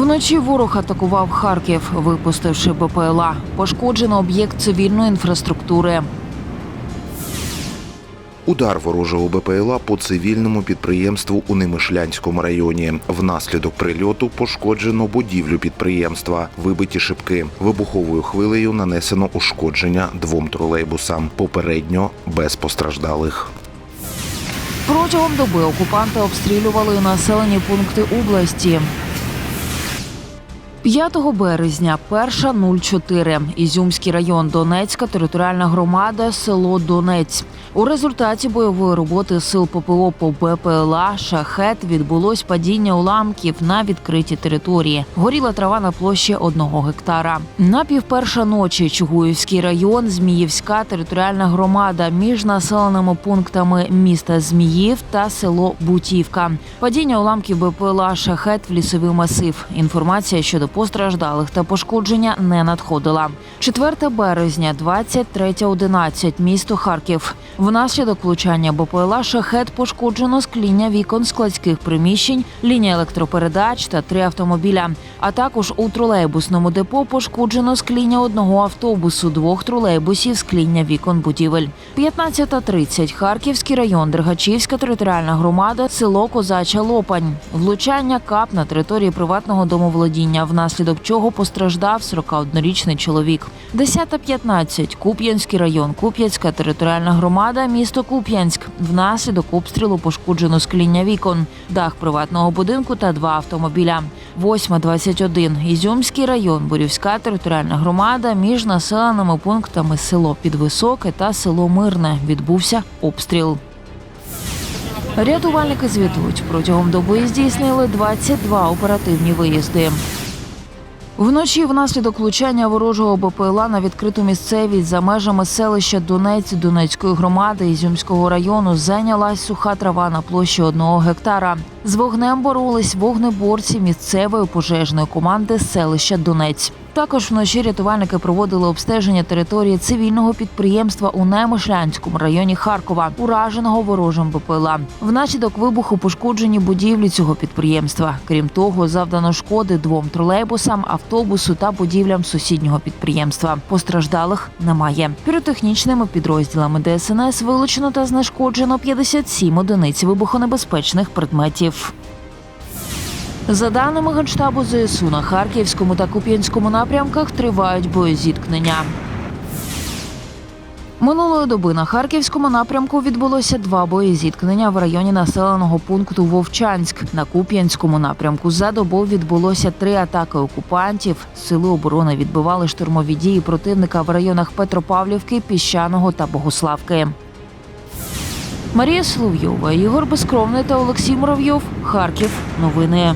Вночі ворог атакував Харків, випустивши БПЛА. Пошкоджено об'єкт цивільної інфраструктури. Удар ворожого БПЛА по цивільному підприємству у Немишлянському районі. Внаслідок прильоту пошкоджено будівлю підприємства, вибиті шибки. Вибуховою хвилею нанесено ушкодження двом тролейбусам. Попередньо без постраждалих. Протягом доби окупанти обстрілювали населені пункти області. 5 березня, перша 04. Ізюмський район, Донецька територіальна громада, село Донець. У результаті бойової роботи сил ППО по БПЛА «Шахет» відбулось падіння уламків на відкритій території. Горіла трава на площі одного гектара. На півперша ночі Чугуївський район, Зміївська територіальна громада між населеними пунктами міста Зміїв та село Бутівка. Падіння уламків БПЛА «Шахет» в лісовий масив. Інформація щодо постраждалих та пошкодження не надходила. 4 березня, 23.11, місто Харків. Внаслідок влучання БПЛА «Шахет» пошкоджено скління вікон складських приміщень, лінія електропередач та три автомобіля. А також у тролейбусному депо пошкоджено скління одного автобусу, двох тролейбусів, скління вікон будівель. 15.30. Харківський район, Дергачівська територіальна громада, село Козача Лопань. Влучання кап на території приватного домоволодіння, внаслідок чого постраждав 41-річний чоловік. 10.15. Куп'янський район, Куп'янська територіальна громада, місто Куп'янськ. Внаслідок обстрілу пошкоджено скління вікон, дах приватного будинку та два автомобіля. 8.21. Ізюмський район, Бурівська територіальна громада між населеними пунктами село Підвисоке та село Мирне. Відбувся обстріл. Рятувальники звітують, протягом доби здійснили 22 оперативні виїзди. Вночі внаслідок влучання ворожого БПЛА на відкриту місцевість за межами селища Донець Донецької громади Ізюмського району зайнялась суха трава на площі одного гектара. З вогнем боролись вогнеборці місцевої пожежної команди селища Донець. Також вночі рятувальники проводили обстеження території цивільного підприємства у Немишлянському районі Харкова, ураженого ворожим БПЛА. Внаслідок вибуху пошкоджені будівлі цього підприємства. Крім того, завдано шкоди двом тролейбусам, автобусу та будівлям сусіднього підприємства. Постраждалих немає. Піротехнічними підрозділами ДСНС вилучено та знешкоджено 57 одиниць вибухонебезпечних предметів. За даними Генштабу ЗСУ, на Харківському та Куп'янському напрямках тривають боєзіткнення. Минулої доби на Харківському напрямку відбулося два боєзіткнення в районі населеного пункту Вовчанськ. На Куп'янському напрямку за добу відбулося три атаки окупантів. Сили оборони відбивали штурмові дії противника в районах Петропавлівки, Піщаного та Богославки. Марія Соловйова, Ігор Безкровний та Олексій Муравйов. Харків. Новини.